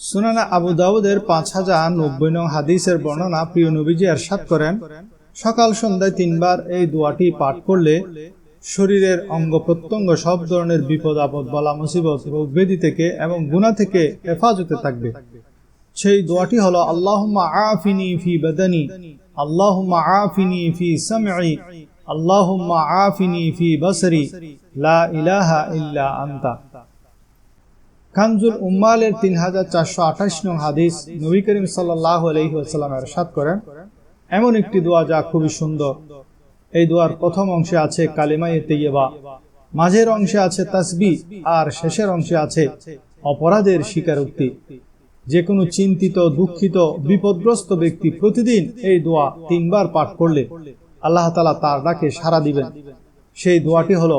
সুনানা আবু দাউদের পাঁচ হাজার নব্বই নং হাদিসের বর্ণনা প্রিয় নবীজি এরশাদ করেন। সকাল সন্ধ্যায় তিনবার এই দোয়াটি পাঠ করলে শরীরের অঙ্গ প্রত্যঙ্গ সব ধরনের বিপদ, আপদ, বলা, মুসিবত, রোগ ব্যাধি থেকে এবং গুণা থেকে হেফাজতে থাকবে। সেই দোয়াটি হলো, আল্লাহুম্মা আফিনি ফি বাদানি, আল্লাহুম্মা আফিনি ফি সামঈ, আল্লাহুম্মা আফিনি ফি বসরি, লা ইলাহা ইল্লা আনতা। কানজুল উম্মালের তিন হাজার চারশো আঠাশ নং হাদিস নবী করিম সাল্লাহ আলহি আসাল্লাম এরশাদ করেন। এমন একটি দোয়া যা খুবই সুন্দর। এই দোয়ার প্রথম অংশে আছে কালিমাই তেইয়েবা মাঝের অংশে আছে তাসবি আর শেষের অংশে আছে অপরাধের স্বীকারোক্তি। যে কোনো চিন্তিত, দুঃখিত, বিপদগ্রস্ত ব্যক্তি প্রতিদিন এই দোয়া তিনবার পাঠ করলে আল্লাহ তালা তার ডাকে সাড়া দিবেন। সেই দোয়াটি হলো